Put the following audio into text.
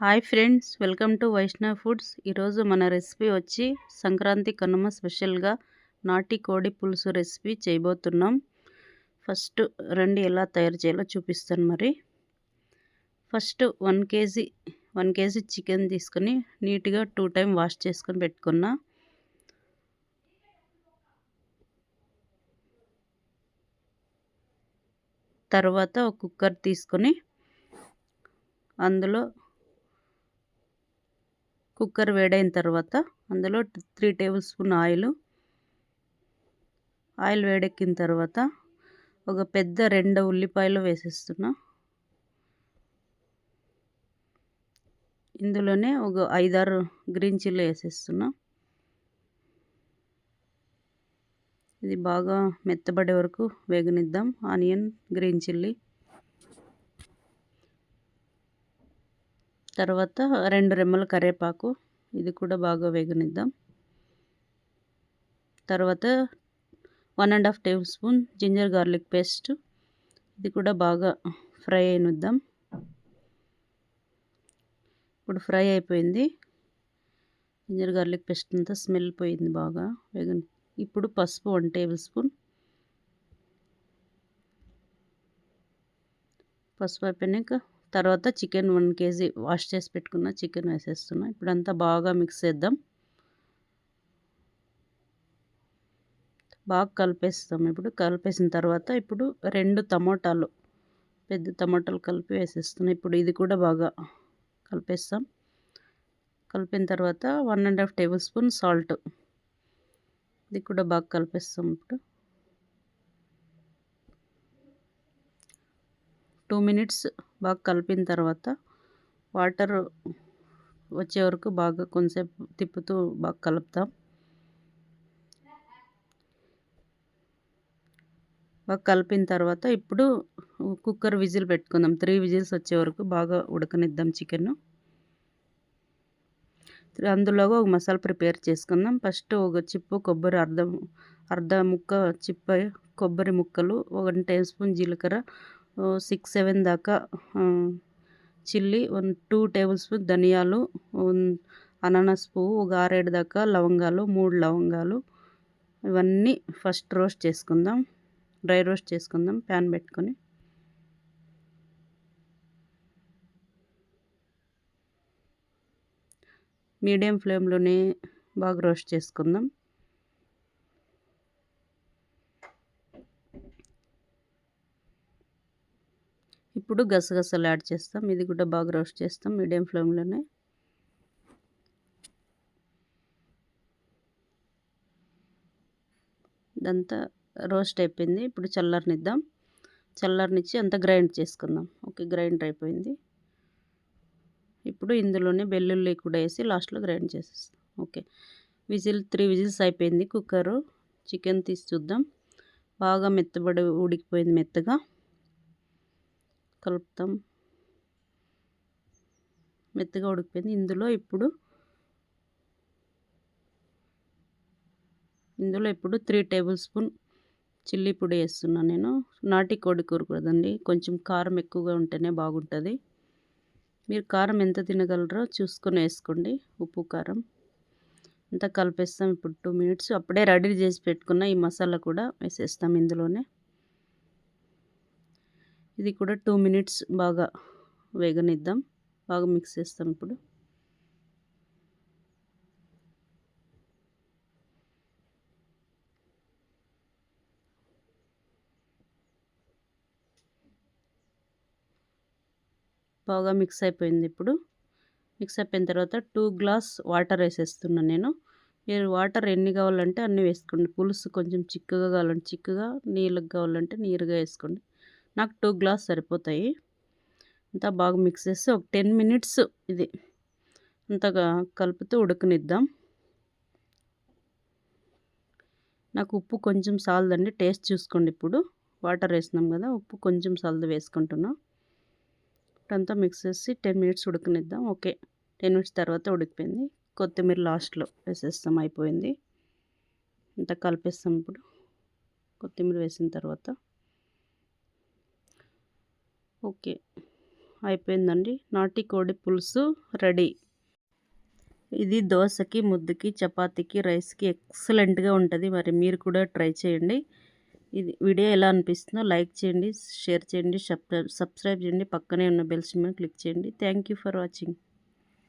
Hi friends welcome to Vaishnav foods. ఈరోజు మన recipe వచ్చి సంక్రాంతి కనుమ స్పెషల్గా నాటి కోడి పులుసు రెసిపీ చేయబోతున్నాం. ఫస్ట్ రండి ఎలా తయారు చేయాలో చూపిస్తాను మరి. First one KG one KG chicken తీసుకొని నీట్గా టూ టైం వాష్ చేసుకొని పెట్టుకున్నా. తర్వాత ఒక కుక్కర్ తీసుకొని అందులో కుక్కర్ వేడైన తర్వాత అందులో three tablespoon oil oil వేడెక్కిన తర్వాత ఒక పెద్ద రెండు ఉల్లిపాయలు వేసేస్తున్నా. ఇందులోనే ఒక ఐదారు గ్రీన్ చిల్లీ వేసేస్తున్నా. ఇది బాగా మెత్తబడే వరకు వేగనిద్దాం. ఆనియన్ గ్రీన్ చిల్లీ తర్వాత రెండు రెమ్మల కరివేపాకు ఇది కూడా బాగా వేగనిద్దాం. తర్వాత one and half tablespoon ginger garlic paste. ఇది కూడా బాగా ఫ్రై అయినిద్దాం. ఇప్పుడు ఫ్రై అయిపోయింది. జింజర్ గార్లిక్ పేస్ట్ అంతా స్మెల్ పోయింది బాగా వేగని. ఇప్పుడు పసుపు వన్ టేబుల్ స్పూన్. పసుపు అయిపోయినాక తర్వాత చికెన్ వన్ కేజీ వాష్ చేసి పెట్టుకున్న చికెన్ వేసేస్తున్నా. ఇప్పుడంతా బాగా మిక్స్ చేద్దాం. బాగా కలిపేస్తాం ఇప్పుడు. కలిపేసిన తర్వాత ఇప్పుడు రెండు టమోటాలు పెద్ద టమోటాలు కలిపి వేసేస్తున్నాం. ఇప్పుడు ఇది కూడా బాగా కలిపేస్తాం. కలిపిన తర్వాత one and half tablespoon salt. ఇది కూడా బాగా కలిపేస్తాం ఇప్పుడు. టూ మినిట్స్ బాగా కలిపిన తర్వాత వాటర్ వచ్చే వరకు బాగా కొంచెంసేపు తిప్పుతూ బాగా కలుపుతాం. బాగా కలిపిన తర్వాత ఇప్పుడు కుక్కర్ విజిల్ పెట్టుకుందాం. త్రీ విజిల్స్ వచ్చే వరకు బాగా ఉడకనిద్దాం చికెన్ అందులో ఒక మసాలా ప్రిపేర్ చేసుకుందాం. ఫస్ట్ ఒక చిప్పు కొబ్బరి అర్ధ అర్ధ ముక్క చిప్ప కొబ్బరి ముక్కలు ఒక టేబుల్ స్పూన్ జీలకర్ర సిక్స్ సెవెన్ దాకా chilli one two tablespoon ధనియాలు అనానాస్ పువ్వు ఒక ఆరేడు దాకా లవంగాలు మూడు లవంగాలు. ఇవన్నీ ఫస్ట్ రోస్ట్ చేసుకుందాం. డ్రై రోస్ట్ చేసుకుందాం ప్యాన్ పెట్టుకొని. మీడియం ఫ్లేమ్లోనే బాగా రోస్ట్ చేసుకుందాం. ఇప్పుడు గసగసాలు యాడ్ చేస్తాం. ఇది కూడా బాగా రోస్ట్ చేస్తాం. మీడియం ఫ్లేమ్లోనే. ఇదంతా రోస్ట్ అయిపోయింది. ఇప్పుడు చల్లారనిద్దాం. చల్లారనిచ్చి అంతా గ్రైండ్ చేసుకుందాం. ఓకే గ్రైండర్ అయిపోయింది. ఇప్పుడు ఇందులోనే వెల్లుల్లి కూడా వేసి లాస్ట్లో గ్రైండ్ చేసేస్తాం. ఓకే. విజిల్ త్రీ విజిల్స్ అయిపోయింది కుక్కరు. చికెన్ తీసి చూద్దాం. బాగా మెత్తబడి ఉడికిపోయింది మెత్తగా. కలుపుతాం. మెత్తగా ఉడికిపోయింది. ఇందులో ఇప్పుడు ఇందులో ఇప్పుడు త్రీ టేబుల్ స్పూన్ చిల్లీ పొడి వేస్తున్నాను నేను. నాటి కోడి కూర కదండి కొంచెం కారం ఎక్కువగా ఉంటేనే బాగుంటుంది. మీరు కారం ఎంత తినగలరో చూసుకొని వేసుకోండి. ఉప్పు కారం అంతా కలిపేస్తాం. ఇప్పుడు టూ మినిట్స్ అప్పుడే రెడీ చేసి పెట్టుకున్న ఈ మసాలా కూడా వేసేస్తాం ఇందులోనే. ఇది కూడా టూ మినిట్స్ బాగా వేగనిద్దాం. బాగా మిక్స్ చేస్తాం ఇప్పుడు. బాగా మిక్స్ అయిపోయింది ఇప్పుడు. మిక్స్ అయిపోయిన తర్వాత టూ గ్లాస్ వాటర్ వేసేస్తున్నాను నేను. మీరు వాటర్ ఎన్ని కావాలంటే అన్నీ వేసుకోండి. పులుసు కొంచెం చిక్కగా కావాలంటే చిక్కగా నీళ్ళకి కావాలంటే నీరుగా వేసుకోండి. నాకు టూ గ్లాస్ సరిపోతాయి. అంతా బాగా మిక్స్ చేసి ఒక టెన్ మినిట్స్ ఇది. అంతగా కలుపుతూ ఉడకనిద్దాం. నాకు ఉప్పు కొంచెం సాలదండి టేస్ట్ చూసుకోండి ఇప్పుడు. వాటర్ వేసినాం కదా ఉప్పు కొంచెం సాల్ది వేసుకుంటున్నా. అంతా మిక్స్ చేసి టెన్ మినిట్స్ ఉడకనిద్దాం. ఓకే టెన్ మినిట్స్ తర్వాత ఉడికిపోయింది. కొత్తిమీర లాస్ట్లో వేసేస్తాం అయిపోయింది. అంతా కలిపేస్తాం ఇప్పుడు. కొత్తిమీర వేసిన తర్వాత. ఓకే. అయిపోయిందండి. నాటి కోడి పులుసు రెడీ. ఇది దోశకి ముద్దకి చపాతీకి రైస్కి ఎక్సలెంట్గా ఉంటుంది. మరి మీరు కూడా ట్రై చేయండి. ఇది వీడియో ఎలా అనిపిస్తుందో లైక్ చేయండి షేర్ చేయండి సబ్స్క్రైబ్ చేయండి. పక్కనే ఉన్న బెల్స్ మీద క్లిక్ చేయండి. Thank you for watching.